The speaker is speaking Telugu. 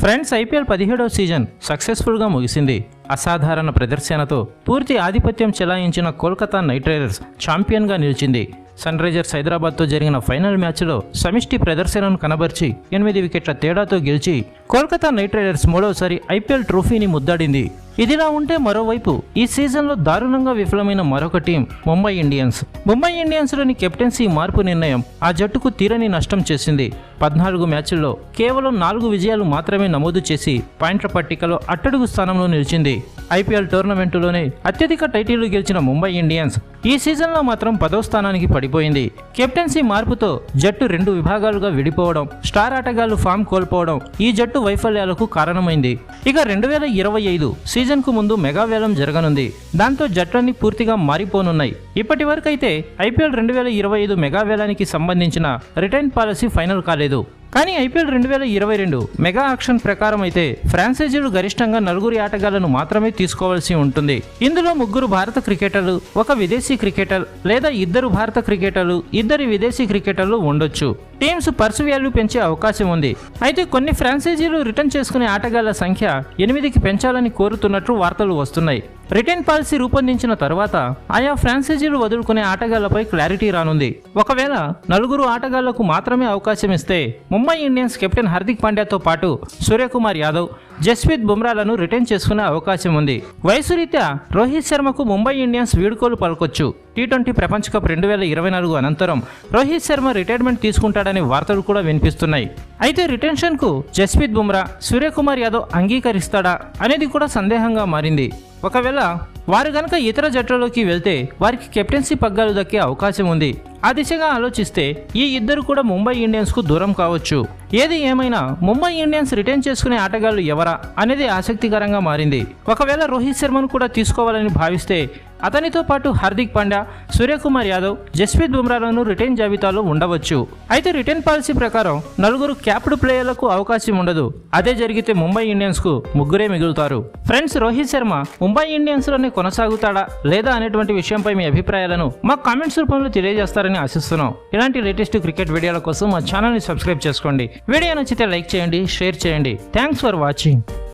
ఫ్రెండ్స్ ఐపీఎల్ పదిహేడవ సీజన్ సక్సెస్ఫుల్గా ముగిసింది. అసాధారణ ప్రదర్శనతో పూర్తి ఆధిపత్యం చెలాయించిన కోల్కతా నైట్ రైడర్స్ ఛాంపియన్గా నిలిచింది. సన్ రైజర్స్ హైదరాబాద్తో జరిగిన ఫైనల్ మ్యాచ్లో సమిష్టి ప్రదర్శనను కనబర్చి ఎనిమిది వికెట్ల తేడాతో గెలిచి కోల్కతా నైట్ రైడర్స్ మూడవసారి ఐపీఎల్ ట్రోఫీని ముద్దాడింది. ఇదిలా ఉంటే మరోవైపు ఈ సీజన్లో దారుణంగా విఫలమైన మరొక టీం ముంబై ఇండియన్స్. ముంబై ఇండియన్స్లోని కెప్టెన్సీ మార్పు నిర్ణయం ఆ జట్టుకు తీరని నష్టం చేసింది. పద్నాలుగు మ్యాచ్ల్లో కేవలం నాలుగు విజయాలు మాత్రమే నమోదు చేసి పాయింట్ల పట్టికలో అట్టడుగు స్థానంలో నిలిచింది. ఐపీఎల్ టోర్నమెంటులోనే అత్యధిక టైటిళ్ళు గెలిచిన ముంబై ఇండియన్స్ ఈ సీజన్లో మాత్రం పదో స్థానానికి పడిపోయింది. కెప్టెన్సీ మార్పుతో జట్టు రెండు విభాగాలుగా విడిపోవడం స్టార్ ఆటగాళ్ళు ఫామ్ కోల్పోవడం ఈ జట్టు వైఫల్యాలకు కారణమైంది. ఇక రెండు వేల ఇరవై ఐదు సీజన్కు ముందు మెగావేలం జరగనుంది. దాంతో జట్లన్నీ పూర్తిగా మారిపోనున్నాయి. ఇప్పటి వరకైతే ఐపీఎల్ రెండు వేల ఇరవై ఐదు మెగావేలానికి సంబంధించిన రిటైన్ పాలసీ ఫైనల్ కాలేదు. కానీ ఐపీఎల్ రెండు వేల ఇరవై రెండు మెగా ఆక్షన్ ప్రకారం అయితే ఫ్రాంచైజీలు గరిష్టంగా నలుగురి ఆటగాళ్ళను మాత్రమే తీసుకోవాల్సి ఉంటుంది. ఇందులో ముగ్గురు భారత క్రికెటర్లు ఒక విదేశీ క్రికెటర్ లేదా ఇద్దరు భారత క్రికెటర్లు ఇద్దరు విదేశీ క్రికెటర్లు ఉండొచ్చు. టీమ్స్ పర్సు వాల్యూ పెంచే అవకాశం ఉంది. అయితే కొన్ని ఫ్రాంచైజీలు రిటర్న్ చేసుకునే ఆటగాళ్ళ సంఖ్య ఎనిమిదికి పెంచాలని కోరుతున్నట్లు వార్తలు వస్తున్నాయి. రిటర్న్ పాలసీ రూపొందించిన తర్వాత ఆయా ఫ్రాంచైజీలు వదులుకునే ఆటగాళ్ళపై క్లారిటీ రానుంది. ఒకవేళ నలుగురు ఆటగాళ్ళకు మాత్రమే అవకాశం ఇస్తే ముంబై ఇండియన్స్ కెప్టెన్ హార్దిక్ పాండ్యాతో పాటు సూర్యకుమార్ యాదవ్ జస్ప్రీత్ బుమ్రాలను రిటైన్ చేసుకునే అవకాశం ఉంది. వయసు రీత్యా రోహిత్ శర్మకు ముంబై ఇండియన్స్ వీడుకోలు పలకొచ్చు. టీ ట్వంటీ ప్రపంచ కప్ రెండు వేల ఇరవై నాలుగు అనంతరం రోహిత్ శర్మ రిటైర్మెంట్ తీసుకుంటాడనే వార్తలు కూడా వినిపిస్తున్నాయి. అయితే రిటెన్షన్కు జస్ప్రీత్ బుమ్రా సూర్యకుమార్ యాదవ్ అంగీకరిస్తాడా అనేది కూడా సందేహంగా మారింది. ఒకవేళ వారు గనక ఇతర జట్లలోకి వెళ్తే వారికి కెప్టెన్సీ పగ్గాలు దక్కే అవకాశం ఉంది. ఆ దిశగా ఆలోచిస్తే ఈ ఇద్దరు కూడా ముంబై ఇండియన్స్కు దూరం కావచ్చు. ఏది ఏమైనా ముంబై ఇండియన్స్ రిటైన్ చేసుకునే ఆటగాళ్ళు ఎవరా అనేది ఆసక్తికరంగా మారింది. ఒకవేళ రోహిత్ శర్మను కూడా తీసుకోవాలని భావిస్తే అతనితో పాటు హార్దిక్ పాండ్యా సూర్యకుమార్ యాదవ్ జస్ప్రీత్ బుమ్రాలను రిటైన్ జాబితాలో ఉండవచ్చు. అయితే రిటైన్ పాలసీ ప్రకారం నలుగురు క్యాప్డ్ ప్లేయర్లకు అవకాశం ఉండదు. అదే జరిగితే ముంబై ఇండియన్స్కు ముగ్గురే మిగులుతారు. ఫ్రెండ్స్ రోహిత్ శర్మ ముంబై ఇండియన్స్లోనే కొనసాగుతాడా లేదా అనేటువంటి విషయంపై మీ అభిప్రాయాలను మా కామెంట్స్ రూపంలో తెలియజేస్తారని ఆశిస్తున్నాం. ఇలాంటి లేటెస్ట్ క్రికెట్ వీడియోల కోసం మా ఛానల్ని సబ్స్క్రైబ్ చేసుకోండి. వీడియో నచ్చితే లైక్ చేయండి షేర్ చేయండి. Thanks for watching